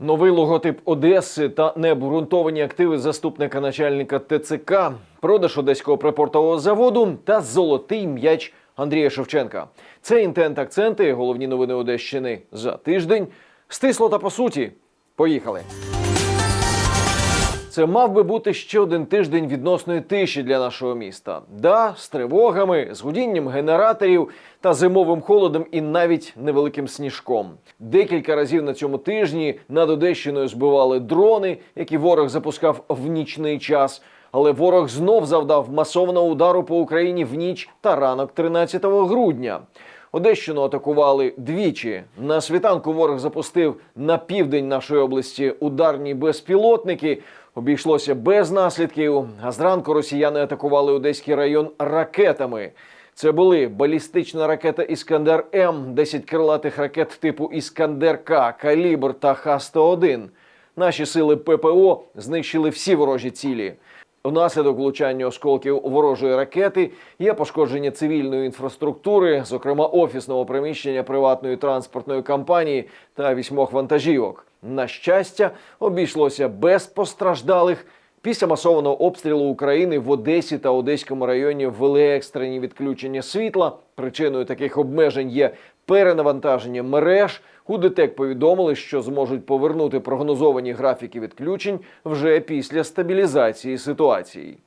Новий логотип Одеси та необґрунтовані активи заступника начальника ТЦК, продаж одеського припортового заводу та золотий м'яч Андрія Шевченка. Це інтент акценти, головні новини Одещини за тиждень. Стисло та по суті. Поїхали. Це мав би бути ще один тиждень відносної тиші для нашого міста. Да, з тривогами, з гудінням генераторів та зимовим холодом і навіть невеликим сніжком. Декілька разів на цьому тижні над Одещиною збивали дрони, які ворог запускав в нічний час. Але ворог знов завдав масованого удару по Україні в ніч та ранок 13 грудня. Одещину атакували двічі. На світанку ворог запустив на південь нашої області ударні безпілотники. Обійшлося без наслідків. А зранку росіяни атакували Одеський район ракетами. Це були балістична ракета Іскандер М, 10 крилатих ракет типу Іскандер К, Калібр та Х-101. Наші сили ППО знищили всі ворожі цілі. Внаслідок влучання осколків ворожої ракети є пошкодження цивільної інфраструктури, зокрема офісного приміщення приватної транспортної компанії та вісьмох вантажівок. На щастя, обійшлося без постраждалих. Після масованого обстрілу України в Одесі та Одеському районі ввели екстрені відключення світла. Причиною таких обмежень є перенавантаження мереж. У ДТЕК повідомили, що зможуть повернути прогнозовані графіки відключень вже після стабілізації ситуації.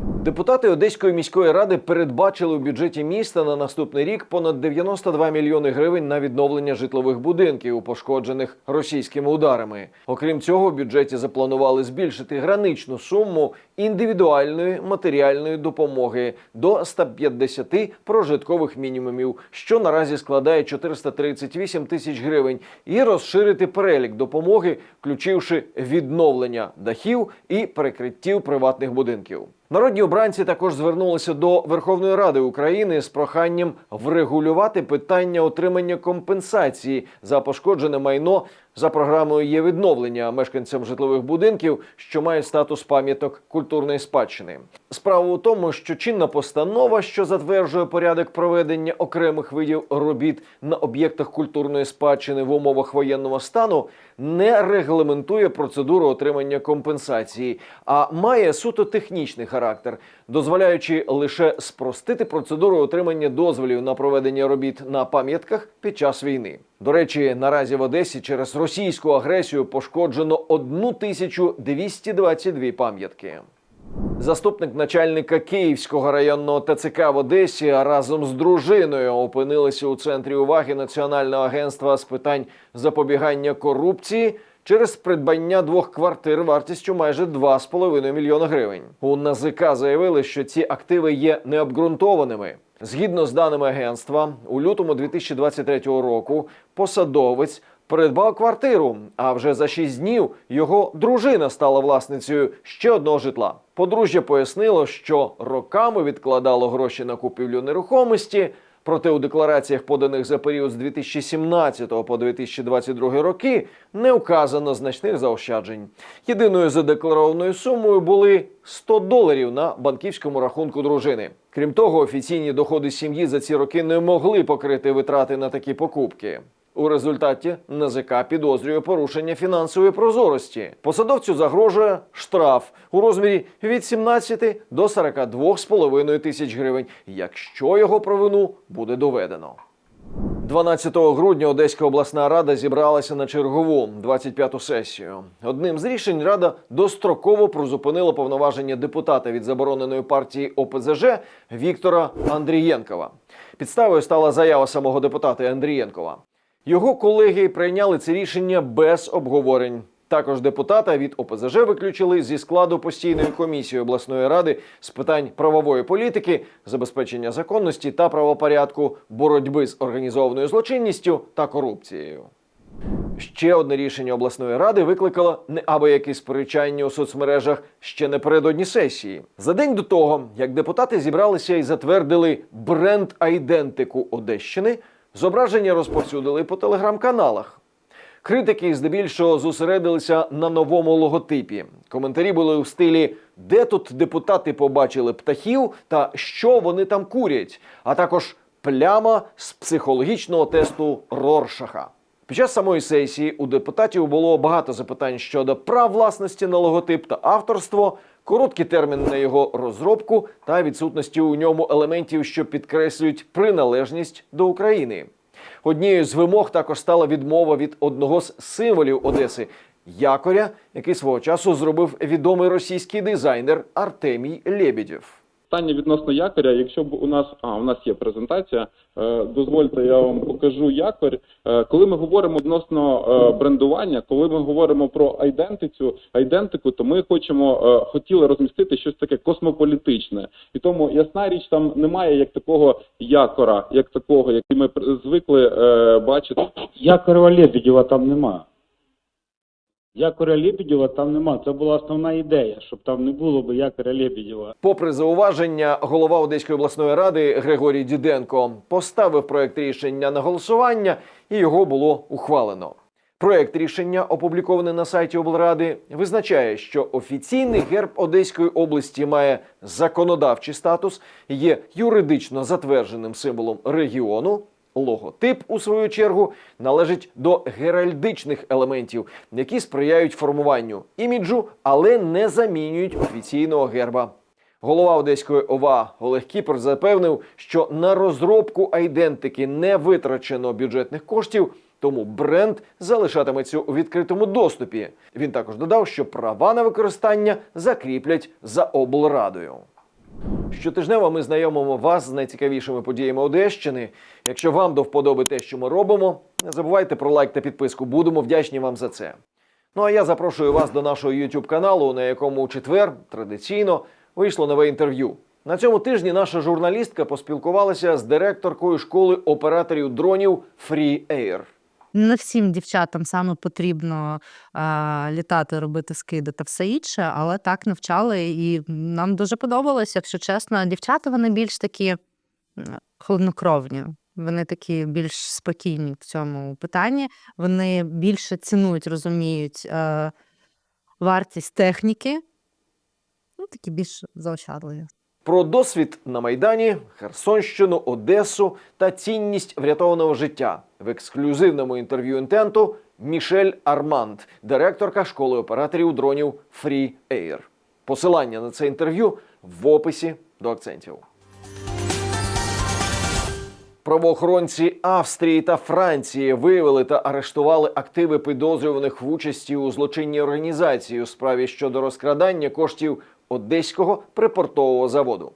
Депутати Одеської міської ради передбачили у бюджеті міста на наступний рік понад 92 мільйони гривень на відновлення житлових будинків, пошкоджених російськими ударами. Окрім цього, в бюджеті запланували збільшити граничну суму індивідуальної матеріальної допомоги до 150 прожиткових мінімумів, що наразі складає 438 тисяч гривень, і розширити перелік допомоги, включивши відновлення дахів і перекриттів приватних будинків. Народні обранці також звернулися до Верховної Ради України з проханням врегулювати питання отримання компенсації за пошкоджене майно за програмою є відновлення мешканцям житлових будинків, що мають статус пам'яток культурної спадщини. Справа у тому, що чинна постанова, що затверджує порядок проведення окремих видів робіт на об'єктах культурної спадщини в умовах воєнного стану, не регламентує процедуру отримання компенсації, а має суто технічний характер, дозволяючи лише спростити процедуру отримання дозволів на проведення робіт на пам'ятках під час війни. До речі, наразі в Одесі через російську агресію пошкоджено 1222 пам'ятки. Заступник начальника Київського районного ТЦК в Одесі разом з дружиною опинилися у центрі уваги Національного агентства з питань запобігання корупції через придбання двох квартир вартістю майже 2,5 мільйона гривень. У НАЗК заявили, що ці активи є необґрунтованими. Згідно з даними агентства, у лютому 2023 року посадовець придбав квартиру, а вже за шість днів його дружина стала власницею ще одного житла. Подружжя пояснило, що роками відкладало гроші на купівлю нерухомості. Проте у деклараціях, поданих за період з 2017 по 2022 роки, не вказано значних заощаджень. Єдиною задекларованою сумою були 100 доларів на банківському рахунку дружини. Крім того, офіційні доходи сім'ї за ці роки не могли покрити витрати на такі покупки. У результаті НАЗК підозрює порушення фінансової прозорості. Посадовцю загрожує штраф у розмірі від 17 до 42,5 тисяч гривень, якщо його провину буде доведено. 12 грудня Одеська обласна рада зібралася на чергову 25-ту сесію. Одним з рішень рада достроково призупинила повноваження депутата від забороненої партії ОПЗЖ Віктора Андрієнкова. Підставою стала заява самого депутата Андрієнкова. Його колеги прийняли це рішення без обговорень. Також депутата від ОПЗЖ виключили зі складу постійної комісії обласної ради з питань правової політики, забезпечення законності та правопорядку, боротьби з організованою злочинністю та корупцією. Ще одне рішення обласної ради викликало неабиякі сперечання у соцмережах ще напередодні сесії. За день до того, як депутати зібралися і затвердили бренд айдентику Одещини, зображення розповсюдили по телеграм-каналах. Критики здебільшого зосередилися на новому логотипі. Коментарі були у стилі де тут депутати побачили птахів та що вони там курять, а також пляма з психологічного тесту Роршаха. Під час самої сесії у депутатів було багато запитань щодо прав власності на логотип та авторство, короткий термін на його розробку та відсутності у ньому елементів, що підкреслюють приналежність до України. Однією з вимог також стала відмова від одного з символів Одеси якоря, який свого часу зробив відомий російський дизайнер Артемій Лєбідєв. Питання відносно якоря. Якщо б у нас а у нас є презентація, е, дозвольте, я вам покажу якорь. Е, коли ми говоримо відносно е, брендування, коли ми говоримо про айдентицю, айдентику, то ми хочемо хотіли розмістити щось таке космополітичне, і тому ясна річ, там немає як такого якора, як такого, який ми звикли бачити. Якорева Лебедєва там нема. Якоря Лебедєва там нема. Це була основна ідея, щоб там не було би якоря Лебедєва. Попри зауваження, голова Одеської обласної ради Григорій Діденко поставив проект рішення на голосування, і його було ухвалено. Проект рішення, опублікований на сайті облради, визначає, що офіційний герб Одеської області має законодавчий статус, є юридично затвердженим символом регіону. Логотип, у свою чергу, належить до геральдичних елементів, які сприяють формуванню іміджу, але не замінюють офіційного герба. Голова Одеської ОВА Олег Кіпер запевнив, що на розробку айдентики не витрачено бюджетних коштів, тому бренд залишатиметься у відкритому доступі. Він також додав, що права на використання закріплять за облрадою. Щотижнево ми знайомимо вас з найцікавішими подіями Одещини. Якщо вам до вподоби те, що ми робимо, не забувайте про лайк та підписку. Будемо вдячні вам за це. Ну а я запрошую вас до нашого YouTube каналу, на якому у четвер традиційно вийшло нове інтерв'ю. На цьому тижні наша журналістка поспілкувалася з директоркою школи операторів дронів Free Air. Не всім дівчатам саме потрібно а, літати, робити скиди та все інше, але так навчали, і нам дуже подобалось, якщо чесно. Дівчата вони більш такі холоднокровні. Вони такі більш спокійні в цьому питанні. Вони більше цінують, розуміють е, вартість техніки. Ну, такі більш заощадливі. Про досвід на майдані, Херсонщину, Одесу та цінність врятованого життя в ексклюзивному інтерв'ю інтенту Мішель Арманд, директорка школи операторів дронів Free Air. Посилання на це інтерв'ю в описі до акцентів. Правоохоронці Австрії та Франції виявили та арештували активи підозрюваних в участі у злочинній організації у справі щодо розкрадання коштів одеського припортового заводу.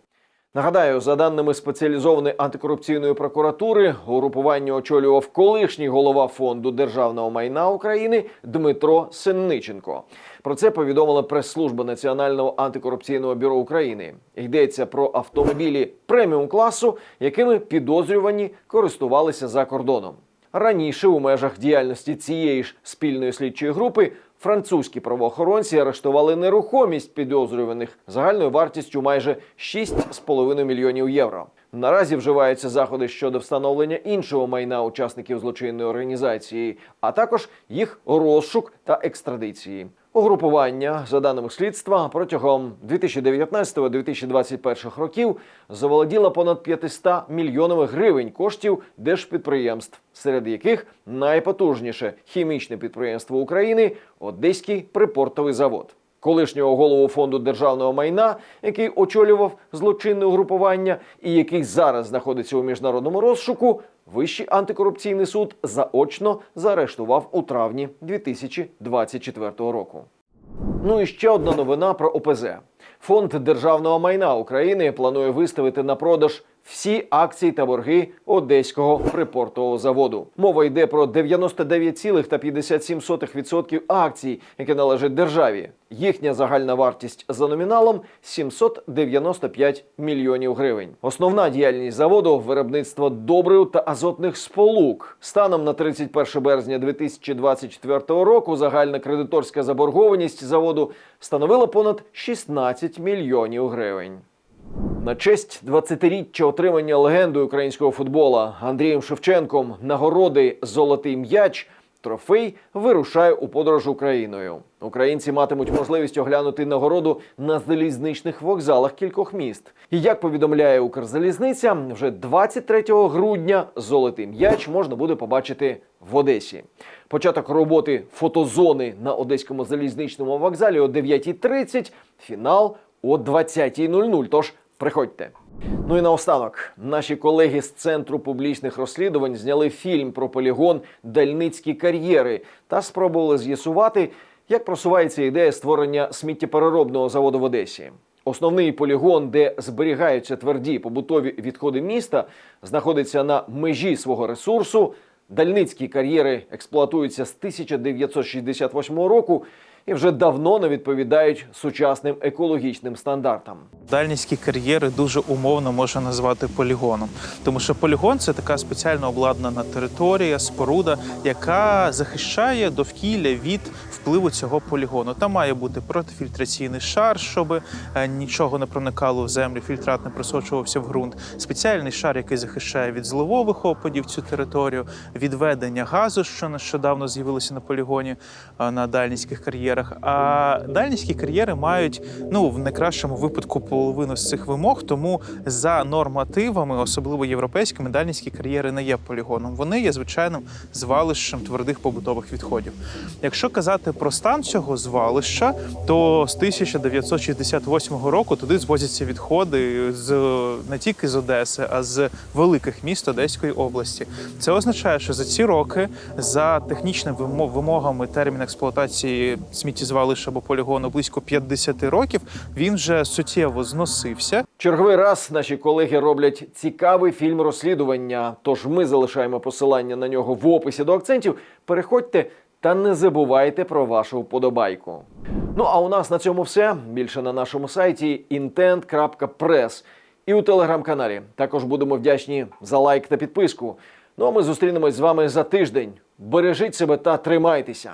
Нагадаю, за даними спеціалізованої антикорупційної прокуратури, угрупування очолював колишній голова фонду державного майна України Дмитро Синниченко. Про це повідомила прес-служба Національного антикорупційного бюро України. Йдеться про автомобілі преміум класу, якими підозрювані користувалися за кордоном. Раніше у межах діяльності цієї ж спільної слідчої групи французькі правоохоронці арештували нерухомість підозрюваних загальною вартістю майже 6,5 мільйонів євро. Наразі вживаються заходи щодо встановлення іншого майна учасників злочинної організації, а також їх розшук та екстрадиції. Угрупування, за даними слідства, протягом 2019-2021 років заволоділо понад 500 мільйонами гривень коштів держпідприємств, серед яких найпотужніше хімічне підприємство України Одеський припортовий завод. Колишнього голову фонду державного майна, який очолював злочинне угрупування і який зараз знаходиться у міжнародному розшуку, Вищий антикорупційний суд заочно заарештував у травні 2024 року. Ну і ще одна новина про ОПЗ. Фонд державного майна України планує виставити на продаж всі акції та борги Одеського припортового заводу. Мова йде про 99,57% акцій, які належать державі. Їхня загальна вартість за номіналом 795 мільйонів гривень. Основна діяльність заводу виробництво добрив та азотних сполук. Станом на 31 березня 2024 року загальна кредиторська заборгованість заводу становила понад 16 мільйонів гривень. На честь 20-річчя отримання легенди українського футбола Андрієм Шевченком нагороди Золотий м'яч Трофей вирушає у подорож Україною. Українці матимуть можливість оглянути нагороду на залізничних вокзалах кількох міст. І як повідомляє Укрзалізниця, вже 23 грудня золотий м'яч можна буде побачити в Одесі. Початок роботи фотозони на одеському залізничному вокзалі о 9.30, фінал о 20.00. Тож приходьте. Ну і наостанок, наші колеги з центру публічних розслідувань зняли фільм про полігон Дальницькі кар'єри та спробували з'ясувати, як просувається ідея створення сміттєпереробного заводу в Одесі. Основний полігон, де зберігаються тверді побутові відходи міста, знаходиться на межі свого ресурсу. Дальницькі кар'єри експлуатуються з 1968 року і вже давно не відповідають сучасним екологічним стандартам. Дальніські кар'єри дуже умовно можна назвати полігоном, тому що полігон це така спеціально обладнана територія, споруда, яка захищає довкілля від впливу цього полігону. Там має бути протифільтраційний шар, щоб е, нічого не проникало в землю, фільтрат не просочувався в ґрунт. Спеціальний шар, який захищає від зливових опадів цю територію, відведення газу, що нещодавно з'явилося на полігоні е, на дальніських кар'єрах. А дальніські кар'єри мають ну в найкращому випадку половину з цих вимог. Тому за нормативами, особливо європейськими, дальніські кар'єри не є полігоном. Вони є звичайним звалищем твердих побутових відходів. Якщо казати про стан цього звалища, то з 1968 року туди звозяться відходи з не тільки з Одеси, а з великих міст Одеської області. Це означає, що за ці роки за технічними вимогами термін експлуатації сміттєзвалища або полігону близько 50 років він вже суттєво зносився. Черговий раз наші колеги роблять цікавий фільм розслідування. Тож ми залишаємо посилання на нього в описі до акцентів. Переходьте та не забувайте про вашу вподобайку. Ну а у нас на цьому все. Більше на нашому сайті intent.press і у телеграм-каналі. Також будемо вдячні за лайк та підписку. Ну а ми зустрінемось з вами за тиждень. Бережіть себе та тримайтеся.